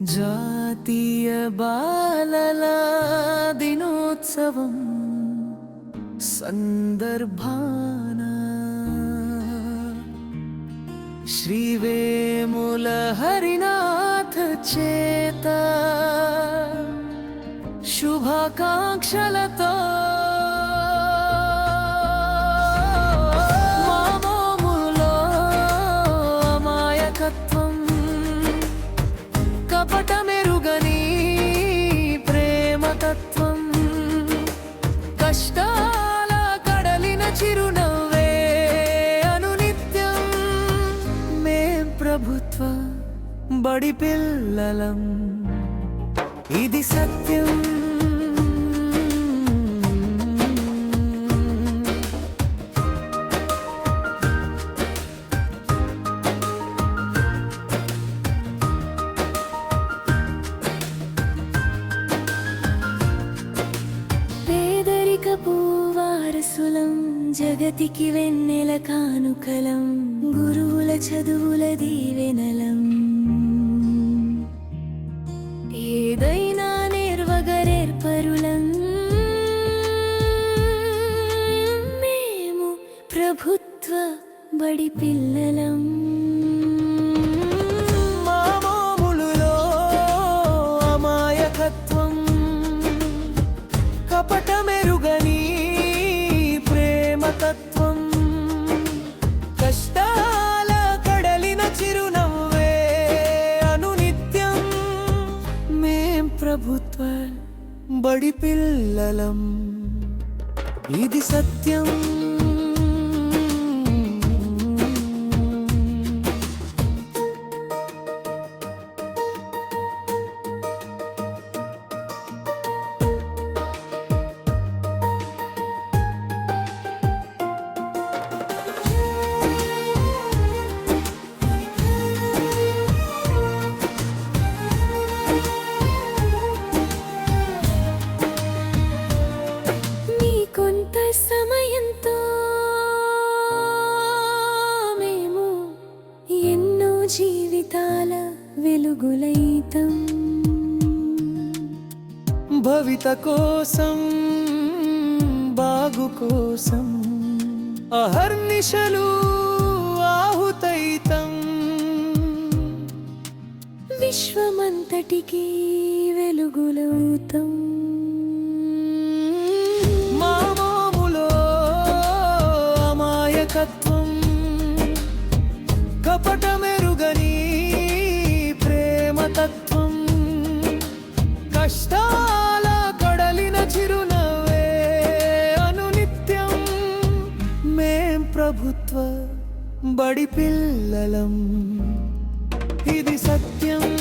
జాతీయ బాలల దినోత్సవం సందర్భాన శ్రీవేముల హరినాథ చేత శుభాకాంక్షలతో బడి పిల్లలం. ఇది సత్యం. పేదరికపు జగతికి వెన్నెల కానుకలం గురువుల చదువుల దీవెనలం. ప్రభుత్వ బడి పిల్లలం. మామూలులో అమాయకత్వం కపటమెరుగని ప్రేమతత్వం. కష్టాల కడలిన చిరునవ్వే అనునిత్యం. మేం ప్రభుత్వ బడి పిల్లలం. ఇది సత్యం. జీవితాల వెలుగులైతం. భవిత కోసం బాగు కోసం అహర్నిశలు ఆహుతైతం. విశ్వమంతటికి వెలుగులవుతాం బడి పిల్లలం. ఇది సత్యం.